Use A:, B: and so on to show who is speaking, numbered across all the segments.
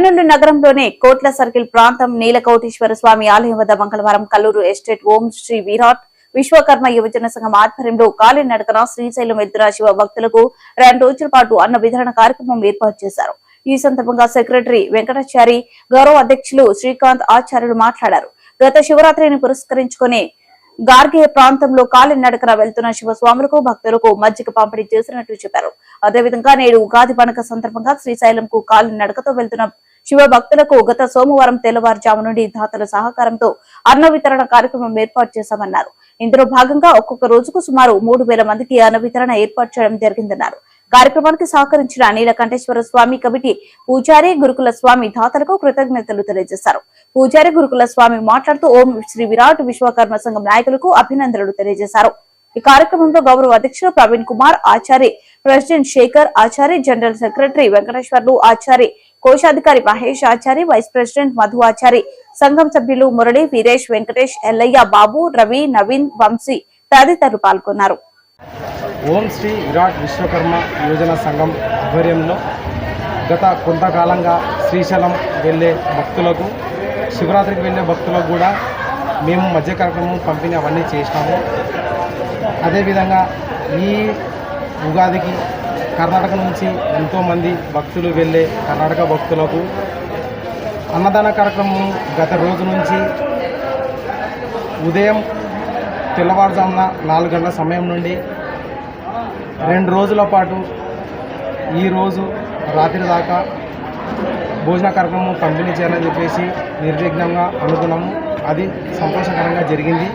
A: కర్నూలు నగరంలోని కోట్ల సర్కిల్ ప్రాంతం నీలకోటేశ్వర స్వామి ఆలయం వద్ద మంగళవారం కల్లూరు ఎస్టేట్ ఓం శ్రీ విరాట్ విశ్వకర్మ యువజన సంఘం ఆధ్వర్యంలో కాలినడకన శ్రీశైలం ఎద్దున శివ భక్తులకు రెండు రోజుల పాటు అన్న వితరణ కార్యక్రమం ఏర్పాటు చేశారు. ఈ సందర్భంగా సెక్రటరీ వెంకటాచారి గౌరవ అధ్యక్షులు శ్రీకాంత్ ఆచార్యులు మాట్లాడారు. గత శివరాత్రిని పురస్కరించుకుని గార్గే ప్రాంతంలో కాలినడకన వెళ్తున్న శివస్వాములకు భక్తులకు మజ్జిగ పంపిణీ చేసినట్లు చెప్పారు. అదేవిధంగా నేడు ఉగాది పండుగ సందర్భంగా శ్రీశైలంకు కాలినడకతో వెళ్తున్న శివ భక్తులకు గత సోమవారం తెల్లవారుజాము నుండి దాతల సహకారంతో అన్న వితరణ కార్యక్రమం ఏర్పాటు చేశామన్నారు. ఇందులో భాగంగా ఒక్కొక్క రోజుకు సుమారు మూడు వేల మందికి అన్న వితరణ ఏర్పాటు చేయడం జరిగిందన్నారు. కార్యక్రమానికి సహకరించిన నీలకంఠేశ్వర స్వామి కమిటీ పూజారి గురుకుల స్వామి దాతలకు కృతజ్ఞతలు తెలియజేశారు. పూజారి గురుకుల స్వామి మాట్లాడుతూ ఓం శ్రీ విరాట్ విశ్వకర్మ సంఘం నాయకులకు అభినందనలు తెలియజేశారు. ఈ కార్యక్రమంలో గౌరవ అధ్యక్షులు Praveen Kumar Achari president Shekar Achari general secretary Venkateswarlu Achari కోశాధికారి మహేష్ ఆచారి వైస్ ప్రెసిడెంట్ మధు ఆచారి సంఘం సభ్యులు మురళి వీరేష్ వెంకటేష్ ఎల్లయ్య బాబు రవి నవీన్ వంశీ తదితరులు పాల్గొన్నారు.
B: ఓం శ్రీ విరాట్ విశ్వకర్మ యోజన సంఘం ఆధ్వర్యంలో గత కొంతకాలంగా శ్రీశైలం వెళ్ళే భక్తులకు శివరాత్రికి వెళ్ళే భక్తులకు కూడా మేము మధ్య కార్యక్రమం పంపిణీ అవన్నీ చేసినాము. అదేవిధంగా ఈ ఉగాదికి కర్ణాటక నుంచి ఎంతోమంది భక్తులు వెళ్ళే కర్ణాటక భక్తులకు అన్నదాన కార్యక్రమం గత రోజు నుంచి ఉదయం తెల్లవారుజామున నాలుగు గంటల సమయం నుండి రెండు రోజుల పాటు ఈరోజు రాత్రి దాకా భోజన కార్యక్రమం పంపిణీ చేయాలని చెప్పేసి నిర్విఘ్నంగా అనుకున్నాము అది సంతోషకరంగా జరిగింది.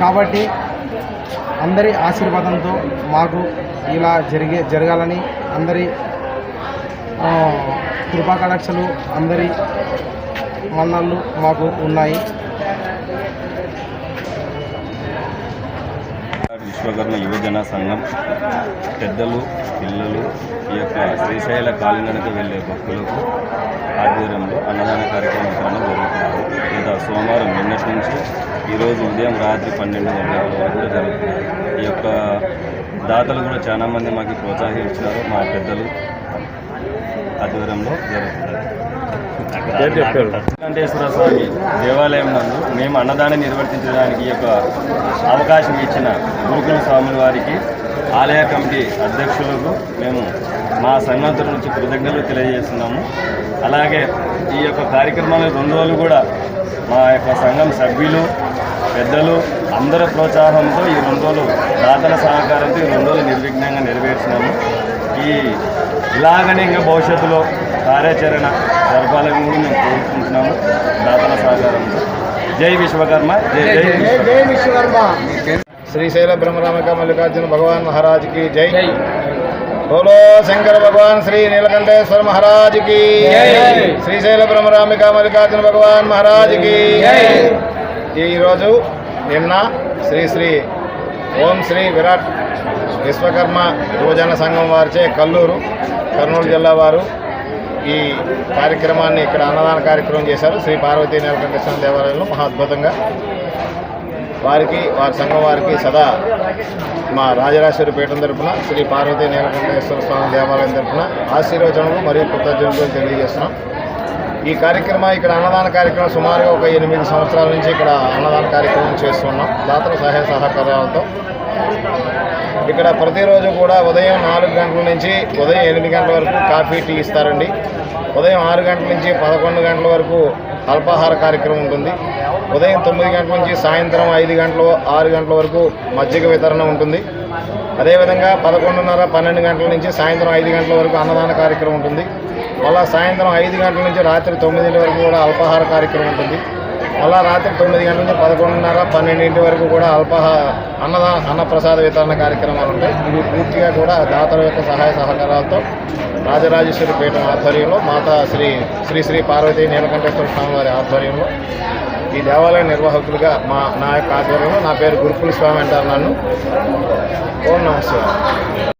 B: కాబట్టి అందరి ఆశీర్వాదంతో మాకు ఇలా జరిగే జరగాలని అందరి ఆ, కృపా కటాక్షలు అందరి మన్నళ్ళు మాకు ఉన్నాయి.
C: విశ్వకర్మ యువజన సంఘం పెద్దలు పిల్లలు ఈ యొక్క శ్రీశైల కాలినడక వెళ్ళే భక్తులకు ఆధ్వర్యంలో అన్నదాన కార్యక్రమం జరుగుతున్నారు లేదా సోమవారం నిన్నటి నుంచి ఈరోజు ఉదయం రాత్రి పన్నెండు గంటల వరకు కూడా జరుగుతున్నారు ఈ యొక్క దాతలు కూడా చాలామంది మాకు ప్రోత్సాహించారు మా పెద్దలు ఆధ్వర్యంలో జరుగుతున్నారు వెంకటేశ్వర స్వామి దేవాలయం నందు మేము అన్నదానం నిర్వర్తించడానికి ఈ యొక్క అవకాశం ఇచ్చిన గురుకుల స్వాముల వారికి ఆలయ కమిటీ అధ్యక్షులకు మేము మా సంఘం నుంచి కృతజ్ఞతలు తెలియజేస్తున్నాము. అలాగే ఈ యొక్క కార్యక్రమాలు రెండు రోజులు కూడా మా యొక్క సంఘం సభ్యులు పెద్దలు అందరి ప్రోత్సాహంతో ఈ రెండు రోజులు దాతల సహకారంతో ఈ రెండు రోజులు నిర్విఘ్నంగా నెరవేర్చినాము. ఈ ఇలాగనే ఇంకా భవిష్యత్తులో కార్యాచరణ జరపాలని కూడా మేము కోరుకుంటున్నాము. దాతల సహకారంతో. జై విశ్వకర్మ జై జై విశ్వకర్మ.
D: శ్రీశైల బ్రహ్మరామిక మల్లికార్జున భగవాన్ మహారాజ్కి జై. బోలో శంకర భగవాన్ శ్రీ నీలకంఠేశ్వర మహారాజ్కి శ్రీశైల బ్రహ్మరామిక మల్లికార్జున భగవాన్ మహారాజ్కి ఈరోజు నిన్న శ్రీ శ్రీ ఓం శ్రీ విరాట్ విశ్వకర్మ యువజన సంఘం వారిచే కల్లూరు కర్నూలు జిల్లా వారు ఈ కార్యక్రమాన్ని ఇక్కడ అన్నదాన కార్యక్రమం చేశారు. శ్రీ పార్వతీ నీలకంఠేశ్వర దేవాలయంలో మహా అద్భుతంగా. వారికి వారి సంఘం వారికి సదా మా రాజరాజేశ్వరి పీఠం తరపున శ్రీ పార్వతీ నీలకంఠేశ్వర స్వామి దేవాలయం తరపున ఆశీర్వచనలు మరియు కృతజ్ఞతలు తెలియజేస్తున్నాం. ఈ కార్యక్రమం ఇక్కడ అన్నదాన కార్యక్రమం సుమారుగా ఒక ఎనిమిది సంవత్సరాల నుంచి ఇక్కడ అన్నదాన కార్యక్రమం చేస్తున్నాం. దాతల సహాయ సహకారాలతో. ఇక్కడ ప్రతిరోజు కూడా ఉదయం నాలుగు గంటల నుంచి ఉదయం ఎనిమిది గంటల వరకు కాఫీ టీ ఇస్తారండి. ఉదయం ఆరు గంటల నుంచి పదకొండు గంటల వరకు అల్పాహార కార్యక్రమం ఉంటుంది. ఉదయం తొమ్మిది గంటల నుంచి సాయంత్రం ఐదు గంటల ఆరు గంటల వరకు మజ్జిగ వితరణ ఉంటుంది. అదేవిధంగా పదకొండున్నర పన్నెండు గంటల నుంచి సాయంత్రం ఐదు గంటల వరకు అన్నదాన కార్యక్రమం ఉంటుంది. మళ్ళా సాయంత్రం ఐదు గంటల నుంచి రాత్రి తొమ్మిది వరకు కూడా అల్పాహార కార్యక్రమం ఉంటుంది. మళ్ళా రాత్రి తొమ్మిది గంటల నుంచి పదకొండున్నర పన్నెండింటి వరకు కూడా అల్పహ అన్నదా అన్నప్రసాద వితరణ కార్యక్రమాలు ఉంటాయి. ఇవి పూర్తిగా కూడా దాతల యొక్క సహాయ సహకారాలతో రాజరాజేశ్వరి పీఠం ఆధ్వర్యంలో మాతా శ్రీ శ్రీ శ్రీ పార్వతీ నీలకంఠేశ్వర స్వామి వారి ఆధ్వర్యంలో ఈ దేవాలయ నిర్వాహకులుగా మా నా యొక్క ఆధ్వర్యంలో నా పేరు గురుకుల స్వామి అంటారు నన్ను. ఓం నమస్కారం